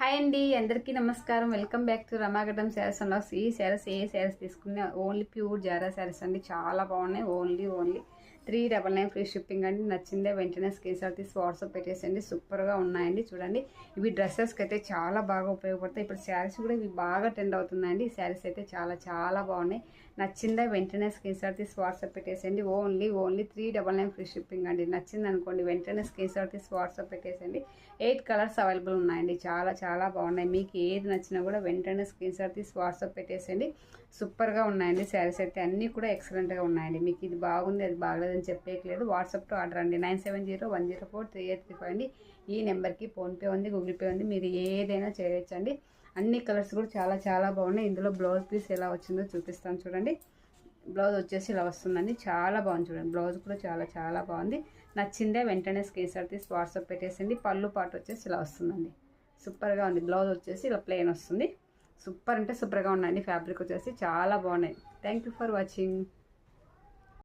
Hi అండి అందరికీ నమస్కారం. Welcome back to Ramagaddam saris and ఈ శారీస్ ఏ శారీస్ తీసుకున్నా ఓన్లీ ప్యూర్ జారా శారీస్ అండి. చాలా బాగున్నాయి. Only only three double nine free shipping అండి. నచ్చిందే వెంటనే స్క్రీన్షాట్ తీసి వాట్సాప్ పెట్టేసండి సూపర్గా ఉన్నాయండి. చూడండి ఇవి డ్రెస్సెస్కి అయితే చాలా బాగా ఉపయోగపడతాయి. ఇప్పుడు శారీస్ కూడా ఇవి బాగా ట్రెండ్ అవుతున్నాయండి. ఈ శారీస్ అయితే చాలా చాలా బాగున్నాయి. నచ్చిందే వెంటనే స్క్రీన్షాట్ తీసి WhatsApp పెట్టేసండి only only three double nine free shipping అండి. నచ్చింది అనుకోండి వెంటనే స్క్రీన్షాట్ తీసి వాట్సాప్ పెట్టేసండి ఎయిట్ కలర్స్ అవైలబుల్ ఉన్నాయండి. చాలా చాలా చాలా బాగున్నాయి. మీకు ఏది నచ్చినా కూడా వెంటనే స్క్రీన్ షాట్ తీసి వాట్సాప్ పెట్టేసేయండి. సూపర్గా ఉన్నాయండి శారీస్ అయితే. అన్నీ కూడా ఎక్సలెంట్గా ఉన్నాయండి. మీకు ఇది బాగుంది అది బాగలేదని చెప్పేయట్లేదు. వాట్సాప్తో ఆర్డర్ అండి. Nine seven zero one zero four three eight three five అండి. ఈ నెంబర్కి ఫోన్పే ఉంది గూగుల్ పే ఉంది. మీరు ఏదైనా చేయొచ్చండి. అన్ని కలర్స్ కూడా చాలా చాలా బాగున్నాయి. ఇందులో బ్లౌజ్ పీస్ ఎలా వచ్చిందో చూపిస్తాను చూడండి. బ్లౌజ్ వచ్చేసి ఇలా వస్తుందండి. చాలా బాగుంది చూడండి. బ్లౌజ్ కూడా చాలా చాలా బాగుంది. నచ్చిందే వెంటనే స్క్రీన్ షాట్ తీసి వాట్సాప్ పెట్టేసింది పళ్ళు పాటు వచ్చేసి ఇలా వస్తుందండి. సూపర్గా ఉంది. బ్లౌజ్ వచ్చేసి ఇలా ప్లెయిన్ వస్తుంది. సూపర్ అంటే సూపర్గా ఉన్నాయండి ఫ్యాబ్రిక్ వచ్చేసి చాలా బాగున్నాయి. Thank you for watching.